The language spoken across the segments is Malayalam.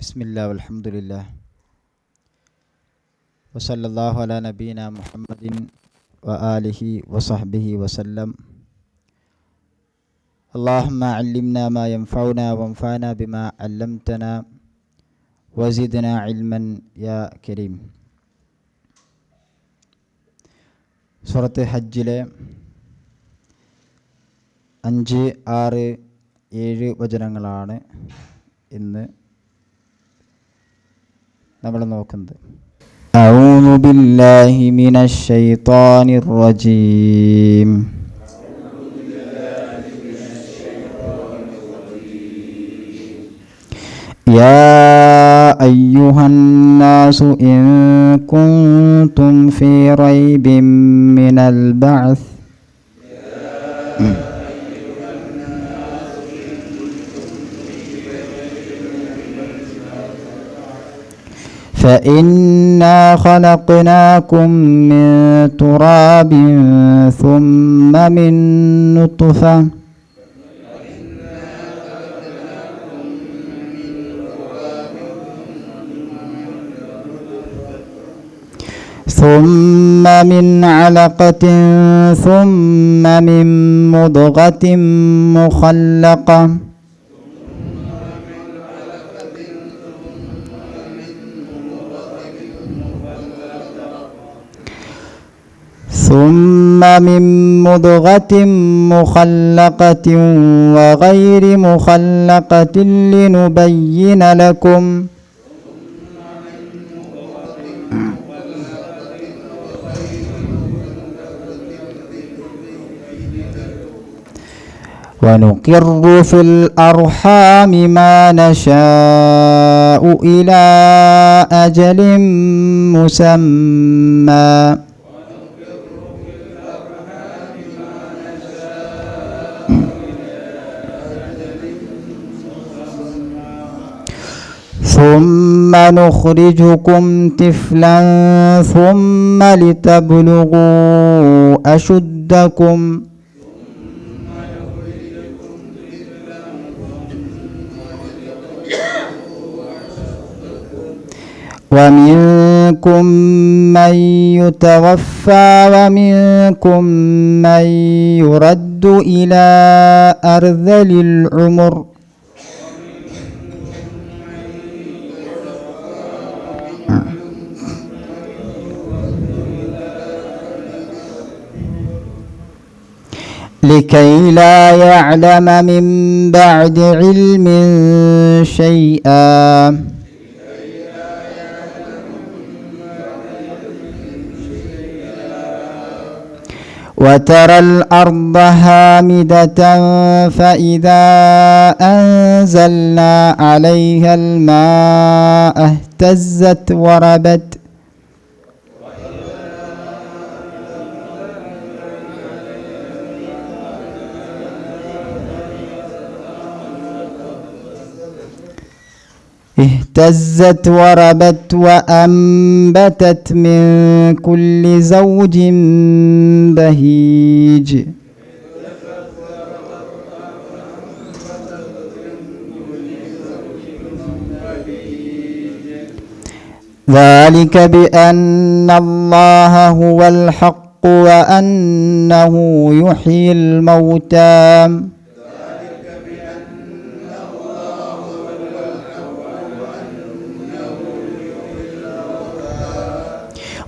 بسم الله والحمد لله وصلى الله على نبينا محمد وآله وصحبه وسلم اللهم علمنا ما ينفعنا وانفعنا بما علمتنا وزدنا علما يا كريم സൂറത്ത് ഹജ്ജിലെ അഞ്ച് ആറ് ഏഴ് വചനങ്ങളാണ് ഇന്ന് നമ്മൾ നോക്കുന്നത് أعوذ بالله من الشيطان الرجيم يا أيها الناس إن كنتم في ريب من البعث فإنا خلقناكم من تراب ثم من نطفة ثم من علقة ثم من مضغة مخلقة ثم من مضغة مخلقة وغير مخلقة لنبين لكم. ونقر في الأرحام ما نشاء إلى أجل مسمى. ثم نخرجكم طفلا ثم لتبلغوا أشدكم. ومنكم من يتوفى ومنكم من يرد إلى أرذل العمر. لكي لا يعلم من بعد علم شيئا. وترى الأرض هامدة فإذا أنزلنا عليها الماء اهتزت وربت. اهتزت وربت وأنبتت من كل زوج بهيج. ذلك بأن الله هو الحق وأنه يحيي الموتى.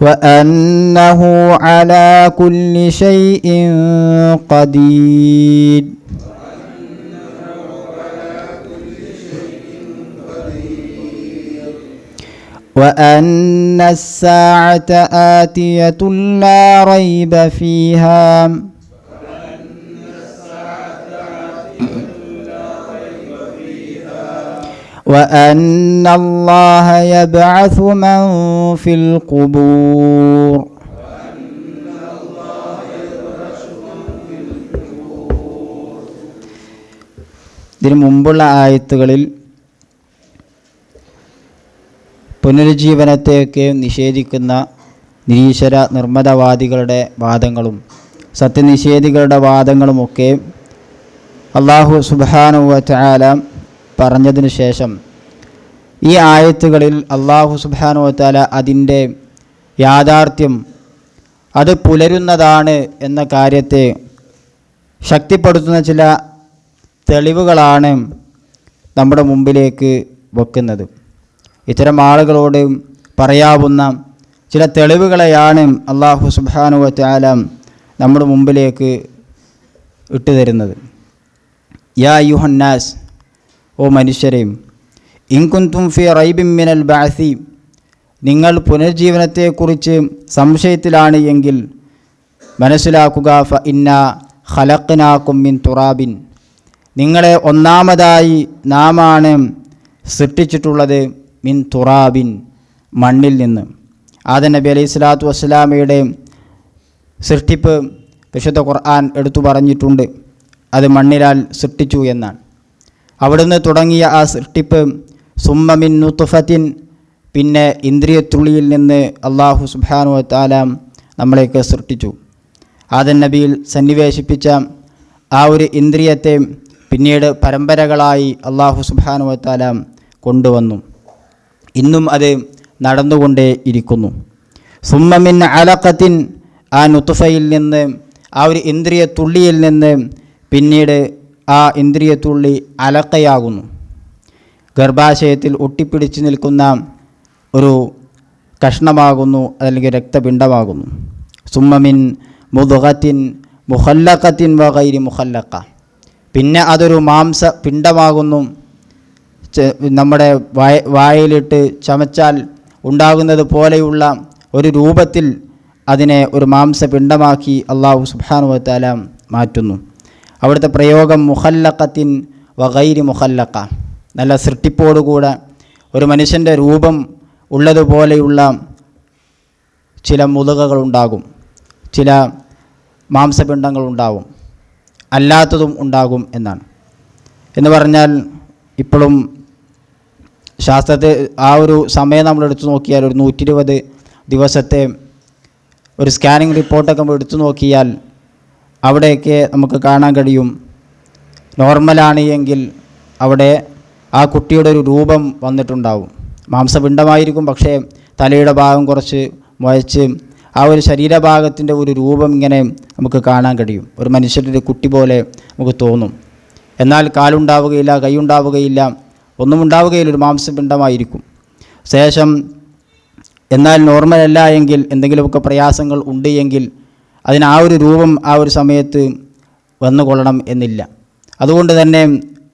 وأنه على كل شيء قدير. وأن الساعة آتية لا ريب فيها. وأن الله يبعث من في القبور ഇതിനു മുമ്പുള്ള ആയത്തുകളിൽ പുനരുജ്ജീവനത്തെയൊക്കെ നിഷേധിക്കുന്ന നിരീശ്വര നിർമ്മതവാദികളുടെ വാദങ്ങളും സത്യനിഷേധികളുടെ വാദങ്ങളുമൊക്കെ അള്ളാഹു സുബാനുവ ചാല പറഞ്ഞതിന് ശേഷം ഈ ആയത്തുകളിൽ അള്ളാഹു സുബാനുവത്താല താല അതിന്റെ യാഥാർത്ഥ്യം അത് പുലരുന്നതാണ് എന്ന കാര്യത്തെ ശക്തിപ്പെടുത്തുന്ന ചില തെളിവുകളാണ് നമ്മുടെ മുമ്പിലേക്ക് വെക്കുന്നത്. ഇത്തരം ആളുകളോട് പറയാവുന്ന ചില തെളിവുകളെയാണ് അള്ളാഹു സുബാനു താല നമ്മുടെ മുമ്പിലേക്ക് ഇട്ടുതരുന്നത്. യാ യുഹന്നാസ് ഓ മനുഷ്യരെയും ഇൻകുന്തും ഫി റൈബിം മിനൽ ബാസി നിങ്ങൾ പുനർജീവനത്തെക്കുറിച്ച് സംശയത്തിലാണ് എങ്കിൽ മനസ്സിലാക്കുക ഫ ഇന്ന ഖലഖ്നാക്കും മിൻ തുറാബിൻ. നിങ്ങളെ ഒന്നാമതായി നാമാണ് സൃഷ്ടിച്ചിട്ടുള്ളത് മിൻ തുറാബിൻ മണ്ണിൽ നിന്ന്. ആദ നബി അലൈഹി സ്വലാത്തു വസ്സലാമയുടെ സൃഷ്ടിപ്പ് വിശുദ്ധ ഖുർആൻ എടുത്തു പറഞ്ഞിട്ടുണ്ട്. അത് മണ്ണിലാൽ സൃഷ്ടിച്ചു എന്നാണ്. അവിടുന്ന് തുടങ്ങിയ ആ സൃഷ്ടിപ്പ് സുമ്മമിൻ നുത്തുഫത്തിൻ പിന്നെ ഇന്ദ്രിയത്തുള്ളിയിൽ നിന്ന് അള്ളാഹു സുബാനു താലാം നമ്മളെയൊക്കെ സൃഷ്ടിച്ചു. ആദൻ നബിയിൽ സന്നിവേശിപ്പിച്ച ആ ഒരു ഇന്ദ്രിയത്തെ പിന്നീട് പരമ്പരകളായി അള്ളാഹു സുബാനു താലാം കൊണ്ടുവന്നു. ഇന്നും അത് നടന്നുകൊണ്ടേ ഇരിക്കുന്നു. സുമ്മമിൻ അലക്കത്തിൻ ആ നുത്തുഫയിൽ നിന്ന് ആ ഒരു ഇന്ദ്രിയ തുള്ളിയിൽ നിന്ന് പിന്നീട് ആ ഇന്ദ്രിയത്തുള്ളി അലക്കയാകുന്നു. ഗർഭാശയത്തിൽ ഒട്ടിപ്പിടിച്ച് നിൽക്കുന്ന ഒരു കഷ്ണമാകുന്നു അല്ലെങ്കിൽ രക്തപിണ്ഡമാകുന്നു. സുമ്മമിൻ മുതുകത്തിൻ മുഹല്ലക്കത്തിൻ വകൈരി മുഹല്ലക്ക പിന്നെ അതൊരു മാംസ പിണ്ഡമാകുന്നു നമ്മുടെ വായ വായയിലിട്ട് ചമച്ചാൽ ഉണ്ടാകുന്നത് പോലെയുള്ള ഒരു രൂപത്തിൽ അതിനെ ഒരു മാംസപിണ്ഡമാക്കി അള്ളാഹു സുബാനുവത്താല മാറ്റുന്നു. അവിടുത്തെ പ്രയോഗം മുഹല്ലക്കത്തിൻ വകൈരി മുഹല്ലക്ക നല്ല സൃഷ്ടിപ്പോടുകൂടെ ഒരു മനുഷ്യന്റെ രൂപം ഉള്ളതുപോലെയുള്ള ചില മുതുകകളുണ്ടാകും. ചില മാംസപിണ്ഡങ്ങളുണ്ടാവും. അല്ലാത്തതും ഉണ്ടാകും എന്നാണ്. എന്ന് പറഞ്ഞാൽ ഇപ്പോഴും ശാസ്ത്രത്തെ ആ ഒരു സമയം നമ്മൾ എടുത്തു നോക്കിയാൽ ഒരു നൂറ്റി ദിവസത്തെ ഒരു സ്കാനിങ് റിപ്പോർട്ടൊക്കെ നമ്മൾ എടുത്തു നോക്കിയാൽ അവിടെയൊക്കെ നമുക്ക് കാണാൻ കഴിയും. നോർമലാണ് എങ്കിൽ അവിടെ ആ കുട്ടിയുടെ ഒരു രൂപം വന്നിട്ടുണ്ടാവും. മാംസപിണ്ഡമായിരിക്കും പക്ഷേ തലയുടെ ഭാഗം കുറച്ച് മുഴച്ച് ആ ഒരു ശരീരഭാഗത്തിന്റെ ഒരു രൂപം ഇങ്ങനെ നമുക്ക് കാണാൻ കഴിയും. ഒരു മനുഷ്യന്റെ ഒരു കുട്ടി പോലെ നമുക്ക് തോന്നും. എന്നാൽ കാലുണ്ടാവുകയില്ല കൈയുണ്ടാവുകയില്ല ഒന്നും ഉണ്ടാവുകയില്ല ഒരു മാംസപിണ്ഡമായിരിക്കും. ശേഷം എന്നാൽ നോർമൽ എങ്കിൽ എന്തെങ്കിലുമൊക്കെ പ്രയാസങ്ങൾ ഉണ്ട് എങ്കിൽ അതിന് ആ ഒരു രൂപം ആ ഒരു സമയത്ത് വന്നുകൊള്ളണം എന്നില്ല. അതുകൊണ്ട് തന്നെ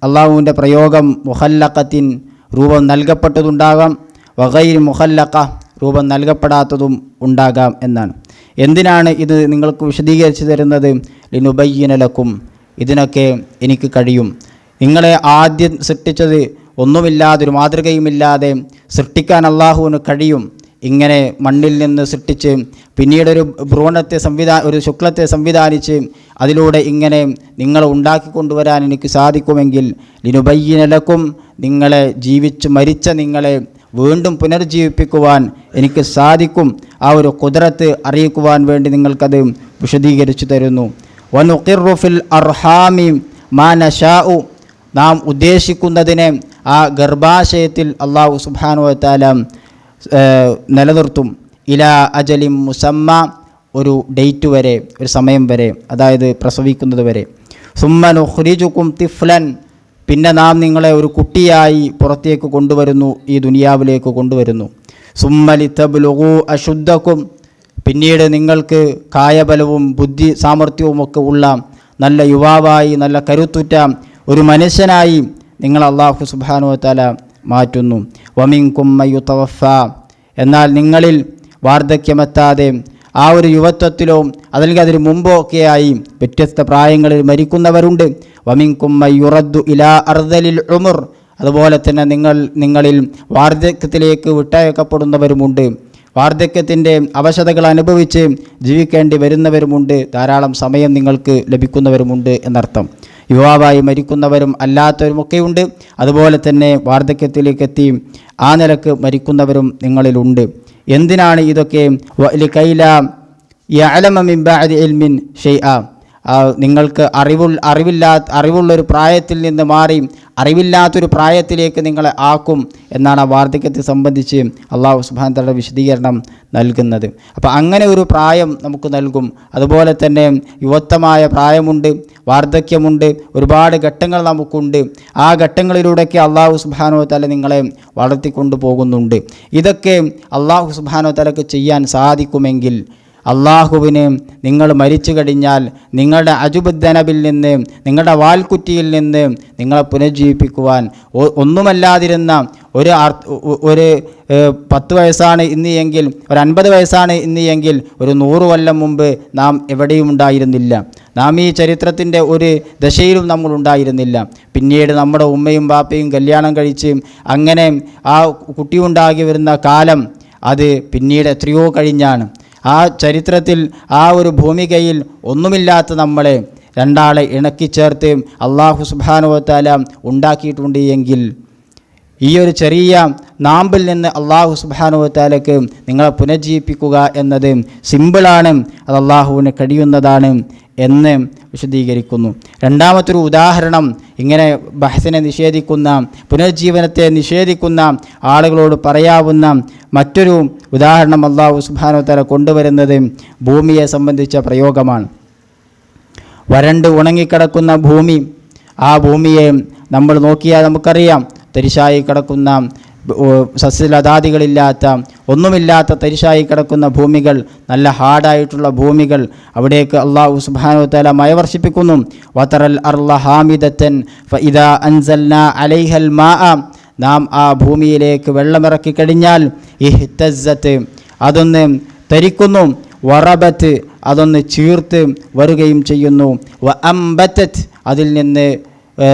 അള്ളാഹുവിന്റെ പ്രയോഗം മുഹല്ലക്കത്തിൻ രൂപം നൽകപ്പെട്ടതുണ്ടാകാം വകയിൽ മുഹല്ലക്ക രൂപം നൽകപ്പെടാത്തതും ഉണ്ടാകാം എന്നാണ്. എന്തിനാണ് ഇത് നിങ്ങൾക്ക് വിശദീകരിച്ചു തരുന്നത്? ലിനുബയ്യനലക്കും ഇതിനൊക്കെ എനിക്ക് കഴിയും. നിങ്ങളെ ആദ്യം സൃഷ്ടിച്ചത് ഒന്നുമില്ലാതെ ഒരു മാതൃകയുമില്ലാതെ സൃഷ്ടിക്കാൻ അള്ളാഹുവിന് കഴിയും. ഇങ്ങനെ മണ്ണിൽ നിന്ന് സൃഷ്ടിച്ച് പിന്നീട് ഒരു ഭ്രൂണത്തെ സംവിധാ ഒരു ശുക്ലത്തെ സംവിധാനിച്ച് അതിലൂടെ ഇങ്ങനെ നിങ്ങളെ ഉണ്ടാക്കി കൊണ്ടുവരാൻ എനിക്ക് സാധിക്കുമെങ്കിൽ ലിനുബയ്യനലക്കും നിങ്ങളെ ജീവിച്ച് മരിച്ച നിങ്ങളെ വീണ്ടും പുനർജീവിപ്പിക്കുവാൻ എനിക്ക് സാധിക്കും. ആ ഒരു കുതിരത്ത് അറിയിക്കുവാൻ വേണ്ടി നിങ്ങൾക്കത് വിശദീകരിച്ചു തരുന്നു. വനുഖിറുഫിൽ അർഹാമി മാനഷാഉ നാം ഉദ്ദേശിക്കുന്നതിനെ ആ ഗർഭാശയത്തിൽ അള്ളാഹു സുബാനുവത്താലം താല നിലനിർത്തും. ഇല അജലിം മുസമ്മ ഒരു ഡേറ്റ് വരെ ഒരു സമയം വരെ അതായത് പ്രസവിക്കുന്നത് വരെ. സുമ്മനു ഹുരിജുക്കും തിഫ്ലൻ. പിന്നെ നാം നിങ്ങളെ ഒരു കുട്ടിയായി പുറത്തേക്ക് കൊണ്ടുവരുന്നു ഈ ദുനിയാവിലേക്ക് കൊണ്ടുവരുന്നു. സുമ്മലി തബ്ലുഗു അശുദ്ധക്കും. പിന്നീട് നിങ്ങൾക്ക് കായബലവും ബുദ്ധി സാമർഥ്യവുമൊക്കെ ഉള്ള നല്ല യുവാവായി നല്ല കരുത്തുറ്റ ഒരു മനുഷ്യനായി നിങ്ങൾ അള്ളാഹു സുബാനുവത്താല തല മാറ്റുന്നു. വമിൻ എന്നാൽ നിങ്ങളിൽ വാർദ്ധക്യമെത്താതെ ആ ഒരു യുവത്വത്തിലോ അതല്ലെങ്കിൽ അതിന് മുമ്പോ ഒക്കെയായി വ്യത്യസ്ത പ്രായങ്ങളിൽ മരിക്കുന്നവരുണ്ട്. വമിൻ കുമ്മയുറദ്ദു ഇലാ അർദലിൽ ഉമുർ. അതുപോലെ തന്നെ നിങ്ങൾ നിങ്ങളിൽ വാർദ്ധക്യത്തിലേക്ക് വിട്ടയക്കപ്പെടുന്നവരുമുണ്ട്. വാർദ്ധക്യത്തിന്റെ അവശതകൾ അനുഭവിച്ച് ജീവിക്കേണ്ടി വരുന്നവരുമുണ്ട്. ധാരാളം സമയം നിങ്ങൾക്ക് ലഭിക്കുന്നവരുമുണ്ട് എന്നർത്ഥം. യുവാവായി മരിക്കുന്നവരും അല്ലാത്തവരുമൊക്കെയുണ്ട്. അതുപോലെ തന്നെ വാർദ്ധക്യത്തിലേക്ക് എത്തി ആ നിലയ്ക്ക് മരിക്കുന്നവരും നിങ്ങളിലുണ്ട്. എന്തിനാണ് ഇതൊക്കെ? കൈല ഇൽമിൻ ഷൈഅ ആ, നിങ്ങൾക്ക് അറിവുൾ അറിവില്ലാ അറിവുള്ളൊരു പ്രായത്തിൽ നിന്ന് മാറി അറിവില്ലാത്തൊരു പ്രായത്തിലേക്ക് നിങ്ങളെ ആക്കും എന്നാണ് ആ വാർദ്ധക്യത്തെ സംബന്ധിച്ച് അള്ളാഹു സുബാൻ തങ്ങളുടെ വിശദീകരണം നൽകുന്നത്. അപ്പോൾ അങ്ങനെ ഒരു പ്രായം നമുക്ക് നൽകും. അതുപോലെ തന്നെ യുവത്വമായ പ്രായമുണ്ട്. വാർദ്ധക്യമുണ്ട്. ഒരുപാട് ഘട്ടങ്ങൾ നമുക്കുണ്ട്. ആ ഘട്ടങ്ങളിലൂടെയൊക്കെ അള്ളാഹു സുബാനോ തല നിങ്ങളെ വളർത്തിക്കൊണ്ടു പോകുന്നുണ്ട് ഇതൊക്കെ അള്ളാഹു സുബാനോ തലക്ക് ചെയ്യാൻ സാധിക്കുമെങ്കിൽ അള്ളാഹുവിന് നിങ്ങൾ മരിച്ചു കഴിഞ്ഞാൽ നിങ്ങളുടെ അജുബുദ്ധനബിൽ നിന്ന് നിങ്ങളുടെ വാൽക്കുറ്റിയിൽ നിന്ന് നിങ്ങളെ പുനരുജ്ജീവിപ്പിക്കുവാൻ. ഒന്നുമല്ലാതിരുന്ന ഒരു ഒരു പത്ത് വയസ്സാണ് ഇന്ന് എങ്കിൽ ഒരു അൻപത് വയസ്സാണ് ഇന്ന് എങ്കിൽ ഒരു നൂറ് കൊല്ലം മുമ്പ് നാം എവിടെയും ഉണ്ടായിരുന്നില്ല. നാം ഈ ചരിത്രത്തിന്റെ ഒരു ദശയിലും നമ്മൾ ഉണ്ടായിരുന്നില്ല. പിന്നീട് നമ്മുടെ ഉമ്മയും ബാപ്പയും കല്യാണം കഴിച്ച് അങ്ങനെ ആ കുട്ടിയുണ്ടാകി വരുന്ന കാലം അത് പിന്നീട് എത്രയോ കഴിഞ്ഞാണ്. ആ ചരിത്രത്തിൽ ആ ഒരു ഭൂമികയിൽ ഒന്നുമില്ലാത്ത നമ്മളെ രണ്ടാളെ ഇണക്കിച്ചേർത്ത് അള്ളാഹു സുബാനുവത്താല ഉണ്ടാക്കിയിട്ടുണ്ട് എങ്കിൽ ഈ ഒരു ചെറിയ നാമ്പിൽ നിന്ന് അള്ളാഹു സുബാനുവത്താലക്ക് നിങ്ങളെ പുനർജീവിപ്പിക്കുക എന്നത് സിമ്പിളാണ് അത് അള്ളാഹുവിന് കഴിയുന്നതാണ് എന്ന് വിശദീകരിക്കുന്നു. രണ്ടാമത്തൊരു ഉദാഹരണം ഇങ്ങനെ ബഹസിനെ നിഷേധിക്കുന്ന പുനർജീവനത്തെ നിഷേധിക്കുന്ന ആളുകളോട് പറയാവുന്ന മറ്റൊരു ഉദാഹരണം അള്ളാഹു സുബാനുവത്താല കൊണ്ടുവരുന്നത് ഭൂമിയെ സംബന്ധിച്ച പ്രയോഗമാണ്. വരണ്ട് ഉണങ്ങിക്കിടക്കുന്ന ഭൂമി ആ ഭൂമിയെ നമ്മൾ നോക്കിയാൽ നമുക്കറിയാം തരിശായി കിടക്കുന്ന സസ്യലതാദികളില്ലാത്ത ഒന്നുമില്ലാത്ത തരിശായി കിടക്കുന്ന ഭൂമികൾ നല്ല ഹാർഡായിട്ടുള്ള ഭൂമികൾ അവിടേക്ക് അള്ളാഹു സുബാനു തല മയവർഷിപ്പിക്കുന്നു വതറൽ അർല ഹാമിദത്തൻ അലൈഹൽ മാ നാം ആ ഭൂമിയിലേക്ക് വെള്ളമിറക്കി കഴിഞ്ഞാൽ ഇഹ്തസ്സത്ത് അതൊന്ന് തരിക്കുന്നു. വറബത്ത് അതൊന്ന് ചീർത്ത് വരികയും ചെയ്യുന്നു. അതിൽ നിന്ന്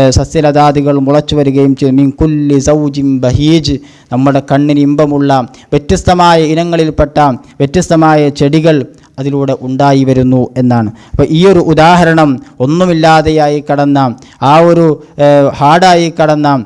സസ്യലതാദികൾ മുളച്ചു വരികയും ചെയ്യും മിൻ കുല്ലി സൗജിം ബഹീജ്. നമ്മുടെ കണ്ണിന് ഇമ്പമുള്ള വ്യത്യസ്തമായ ഇനങ്ങളിൽപ്പെട്ട വ്യത്യസ്തമായ ചെടികൾ അതിലൂടെ ഉണ്ടായി വരുന്നു എന്നാണ്. അപ്പോൾ ഈ ഒരു ഉദാഹരണം ഒന്നുമില്ലാതെയായി കടന്ന ആ ഒരു ഹാർഡായി കടന്ന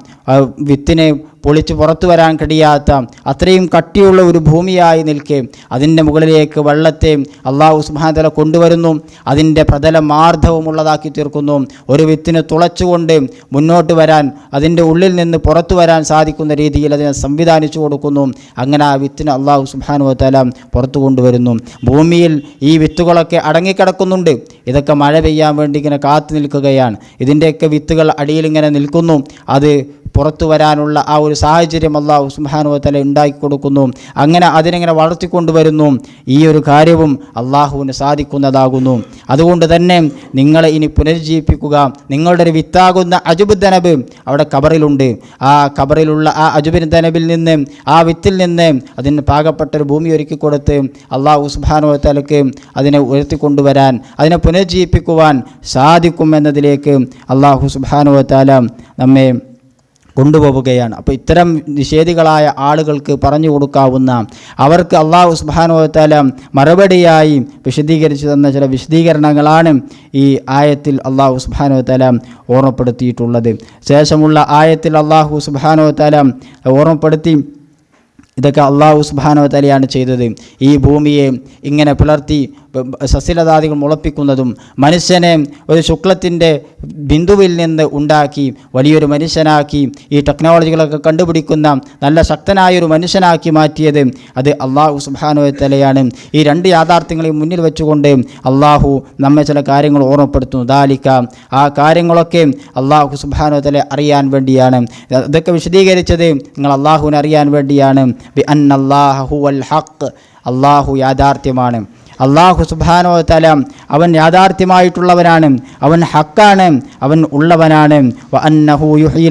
വിത്തിനെ പൊളിച്ച് പുറത്തു വരാൻ കഴിയാത്ത അത്രയും കട്ടിയുള്ള ഒരു ഭൂമിയായി നിൽക്കെ. അതിന്റെ മുകളിലേക്ക് വെള്ളത്തെ അള്ളാഹു സുബാനതല കൊണ്ടുവരുന്നു. അതിന്റെ പ്രതലം മാർദ്ദവമുള്ളതാക്കി തീർക്കുന്നു. ഒരു വിത്തിന് തുളച്ചുകൊണ്ട് മുന്നോട്ട് വരാൻ അതിന്റെ ഉള്ളിൽ നിന്ന് പുറത്തു വരാൻ സാധിക്കുന്ന രീതിയിൽ അതിനെ സംവിധാനിച്ചു കൊടുക്കുന്നു. അങ്ങനെ ആ വിത്തിന് അള്ളാഹു സുബാനു തല പുറത്തു കൊണ്ടുവരുന്നു. ഭൂമിയിൽ ഈ വിത്തുകളൊക്കെ അടങ്ങിക്കിടക്കുന്നുണ്ട്. ഇതൊക്കെ മഴ പെയ്യാൻ വേണ്ടി ഇങ്ങനെ കാത്തു നിൽക്കുകയാണ്. ഇതിന്റെയൊക്കെ വിത്തുകൾ അടിയിൽ ഇങ്ങനെ നിൽക്കുന്നു. അത് പുറത്തു വരാനുള്ള ആ സാഹചര്യം അള്ളാഹു സുബാനുവത്തല ഉണ്ടാക്കി കൊടുക്കുന്നു. അങ്ങനെ അതിനെങ്ങനെ വളർത്തിക്കൊണ്ടുവരുന്നു. ഈ ഒരു കാര്യവും അള്ളാഹുവിന് സാധിക്കുന്നതാകുന്നു. അതുകൊണ്ട് തന്നെ നിങ്ങളെ ഇനി പുനരുജ്ജീവിപ്പിക്കുക. നിങ്ങളുടെ ഒരു വിത്താകുന്ന അജുബ് ധനബ് അവിടെ കബറിലുണ്ട് ആ കബറിലുള്ള ആ അജുബിൻ ധനബിൽ നിന്ന് ആ വിത്തിൽ നിന്ന് അതിന് പാകപ്പെട്ട ഒരു ഭൂമി ഒരുക്കി കൊടുത്ത് അള്ളാഹു സുബാനുവത്തലക്ക് അതിനെ ഉയർത്തിക്കൊണ്ടുവരാൻ അതിനെ പുനരുജ്ജീവിപ്പിക്കുവാൻ സാധിക്കും എന്നതിലേക്ക് അള്ളാഹു സുബാനുവത്താല നമ്മെ കൊണ്ടുപോവുകയാണ്. അപ്പോൾ ഇത്തരം നിഷേധികളായ ആളുകൾക്ക് പറഞ്ഞു കൊടുക്കാവുന്ന അവർക്ക് അള്ളാഹു സുബാനോത്താല മറുപടിയായി വിശദീകരിച്ചു തന്ന ചില വിശദീകരണങ്ങളാണ് ഈ ആയത്തിൽ അള്ളാഹു സുബാനോത്താല ഓർമ്മപ്പെടുത്തിയിട്ടുള്ളത്. ശേഷമുള്ള ആയത്തിൽ അള്ളാഹു സുബാനോത്താല ഓർമ്മപ്പെടുത്തി ഇതൊക്കെ അള്ളാഹു സുബാനോ തലയാണ് ചെയ്തത്. ഈ ഭൂമിയെ ഇങ്ങനെ ബ- സസ്യലതാദികൾ മുളപ്പിക്കുന്നതും മനുഷ്യനെ ഒരു ശുക്ലത്തിന്റെ ബിന്ദുവിൽ നിന്ന് ഉണ്ടാക്കി വലിയൊരു മനുഷ്യനാക്കി ഈ ടെക്നോളജികളൊക്കെ കണ്ടുപിടിക്കുന്ന നല്ല ശക്തനായൊരു മനുഷ്യനാക്കി മാറ്റിയത് അത് അള്ളാഹു സുബാനുവത്തലയാണ് തലയാണ് ഈ രണ്ട് യാഥാർത്ഥ്യങ്ങളെയും മുന്നിൽ വെച്ചുകൊണ്ട് അള്ളാഹു നമ്മെ ചില കാര്യങ്ങൾ ഓർമ്മപ്പെടുത്തുന്നു. ദാലിക്ക ആ കാര്യങ്ങളൊക്കെ അള്ളാഹു സുബാനുവത്തല തല അറിയാൻ വേണ്ടിയാണ്. ഇതൊക്കെ വിശദീകരിച്ചത് നിങ്ങൾ അള്ളാഹുവിനെ അറിയാൻ വേണ്ടിയാണ്. അള്ളാഹു യാഥാർത്ഥ്യമാണ്. അള്ളാഹു സുബാനോ തല അവൻ യാഥാർത്ഥ്യമായിട്ടുള്ളവനാണ്. അവൻ ഹക്കാണ്. അവൻ ഉള്ളവനാണ്.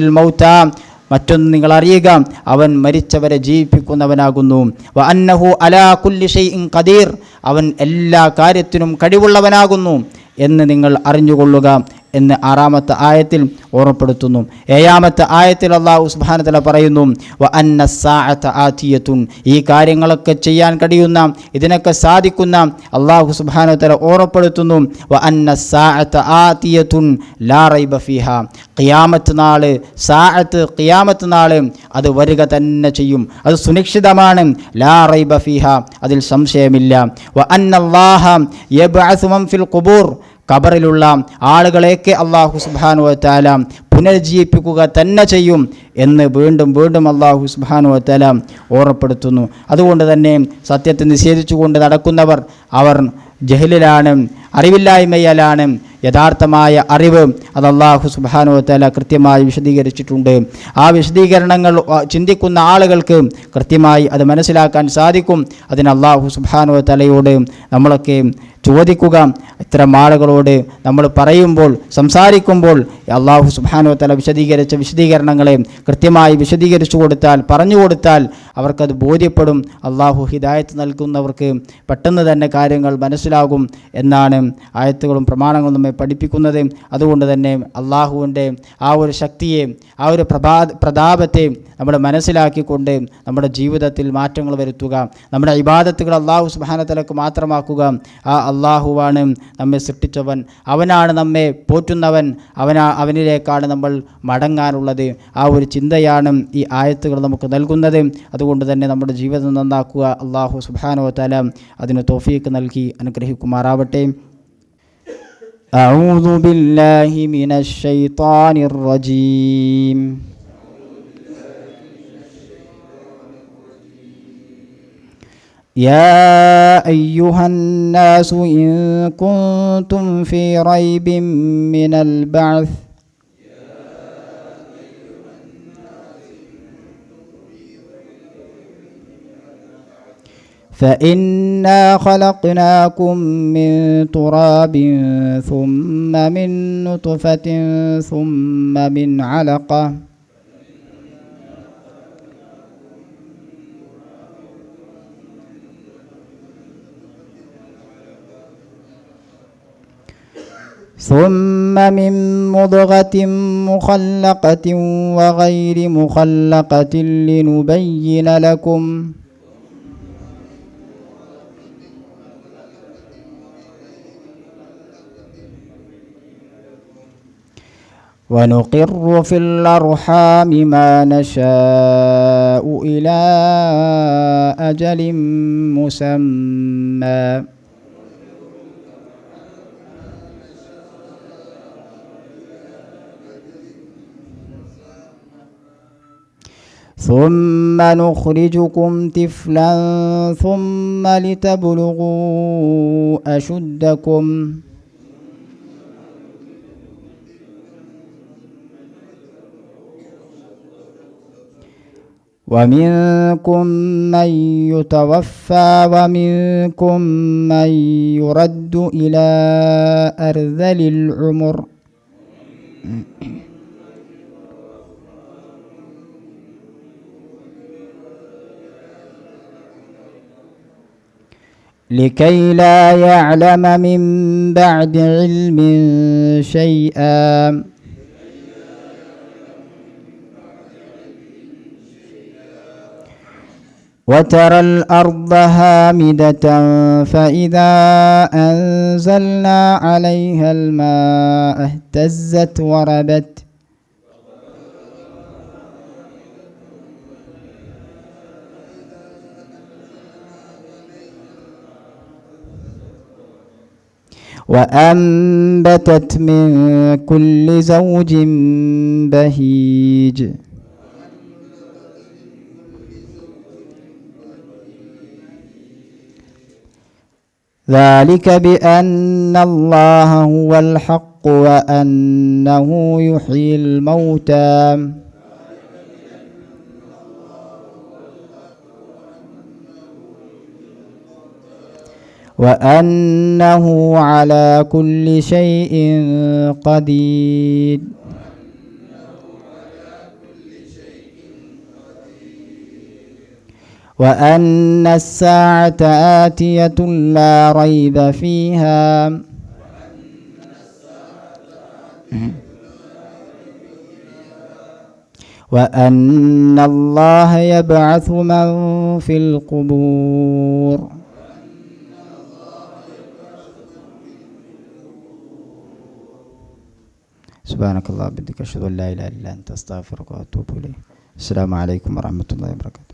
മൗത്ത. മറ്റൊന്ന് നിങ്ങൾ അറിയുക അവൻ മരിച്ചവരെ ജീവിപ്പിക്കുന്നവനാകുന്നു. അന്നഹു അലാ കുല്ലി ഷൈഇൻ ഖദീർ. അവൻ എല്ലാ കാര്യത്തിനും കഴിവുള്ളവനാകുന്നു എന്ന് നിങ്ങൾ അറിഞ്ഞുകൊള്ളുക. എന്ന് ആറാമത്തെ ആയത്തിൽ ഓർമ്മപ്പെടുത്തുന്നു. ഏഴാമത്തെ ആയത്തിൽ അള്ളാഹു സുബാനത്തല പറയുന്നു വ അന്ന സാഅത്ത ആത്തിയത്തുൻ ഈ കാര്യങ്ങളൊക്കെ ചെയ്യാൻ കഴിയുന്ന ഇതിനൊക്കെ സാധിക്കുന്ന അള്ളാഹു സുബാനത്തല ഓർമ്മപ്പെടുത്തുന്നു വ അന്ന സാഅത്ത ആത്തിയത്തുൻ ലാ റൈബ ഫിഹ. ഖിയാമത്ത് നാൾ സാഅത്ത് അത് വരിക തന്നെ ചെയ്യും. അത് സുനിശ്ചിതമാണ്. ലാ റൈബ ഫിഹ. അതിൽ സംശയമില്ല. വ അന്നല്ലാഹ യബ്അസു മൻ ഫിൽ ഖുബൂർ. കബറിലുള്ള ആളുകളെയൊക്കെ അള്ളാഹു സുബാനു വത്താല പുനർജീവിപ്പിക്കുക തന്നെ ചെയ്യും എന്ന് വീണ്ടും വീണ്ടും അള്ളാഹു സുബാനു വത്താല ഓർമ്മപ്പെടുത്തുന്നു. അതുകൊണ്ട് തന്നെ സത്യത്തെ നിഷേധിച്ചുകൊണ്ട് നടക്കുന്നവർ അവർ ജഹലിലാണ് അറിവില്ലായ്മയാലാണ് യഥാർത്ഥമായ അറിവ്. അത് അള്ളാഹു സുബാനുവത്തല കൃത്യമായി വിശദീകരിച്ചിട്ടുണ്ട്. ആ വിശദീകരണങ്ങൾ ചിന്തിക്കുന്ന ആളുകൾക്ക് കൃത്യമായി അത് മനസ്സിലാക്കാൻ സാധിക്കും. അതിന് അള്ളാഹു സുബാനുവത്തലയോട് നമ്മളൊക്കെ ചോദിക്കുക. ഇത്തരം ആളുകളോട് നമ്മൾ പറയുമ്പോൾ സംസാരിക്കുമ്പോൾ അള്ളാഹു സുബാനുവത്തല വിശദീകരിച്ച വിശദീകരണങ്ങളെ കൃത്യമായി വിശദീകരിച്ചു കൊടുത്താൽ പറഞ്ഞു കൊടുത്താൽ അവർക്കത് ബോധ്യപ്പെടും. അള്ളാഹു ഹിദായത്ത് നൽകുന്നവർക്ക് പെട്ടെന്ന് തന്നെ കാര്യങ്ങൾ മനസ്സിലാകും എന്നാണ് ആയത്തുകളും പ്രമാണങ്ങളും നമ്മെ പഠിപ്പിക്കുന്നത്. അതുകൊണ്ട് തന്നെ അള്ളാഹുവിന്റെ ആ ഒരു ശക്തിയെ ആ ഒരു പ്രഭാ പ്രതാപത്തെ നമ്മൾ മനസ്സിലാക്കിക്കൊണ്ട് നമ്മുടെ ജീവിതത്തിൽ മാറ്റങ്ങൾ വരുത്തുക. നമ്മുടെ ഇബാദത്തുകൾ അള്ളാഹു സുബാനത്തലക്ക് മാത്രമാക്കുക. ആ അള്ളാഹുവാണ് നമ്മെ സൃഷ്ടിച്ചവൻ. അവനാണ് നമ്മെ പോറ്റുന്നവൻ. അവനാ അവനിലേക്കാണ് നമ്മൾ മടങ്ങാനുള്ളത്. ആ ഒരു ചിന്തയാണ് ഈ ആയത്തുകൾ നമുക്ക് നൽകുന്നത്. അതുകൊണ്ട് തന്നെ നമ്മുടെ ജീവിതം നന്നാക്കുക. അള്ളാഹു സുബാനോ തല അതിന് തോഫീക്ക് നൽകി അനുഗ്രഹിക്കുമാറാവട്ടെ. أعوذ بالله من الشيطان الرجيم. يا أيها الناس إن كنتم في ريب من البعث فإنا خلقناكم من تراب ثم من نطفة ثم من علقة ثم من مضغة مخلقة وغير مخلقة لنبين لكم ونقر في الأرحام ما نشاء إلى أجل مسمى. ثم نخرجكم طفلا ثم لتبلغوا أشدكم. ومنكم من يتوفى ومنكم من يرد إلى أرذل العمر. لكي لا يعلم من بعد علم شيئا. وترى الأرض هامدة فإذا أنزلنا عليها الماء اهتزت وربت. وأنبتت من كل زوج بهيج. ذلك بأن الله هو الحق وأنه يحيي الموتى. وأنه على كل شيء قدير. وأن الساعة آتية لا ريب فيها. وأن الله يبعث من في القبور. سبحانك الله بدك أشهد أن لا إله إلا أنت أستغفرك وأتوب إليك. السلام عليكم ورحمة الله وبركاته.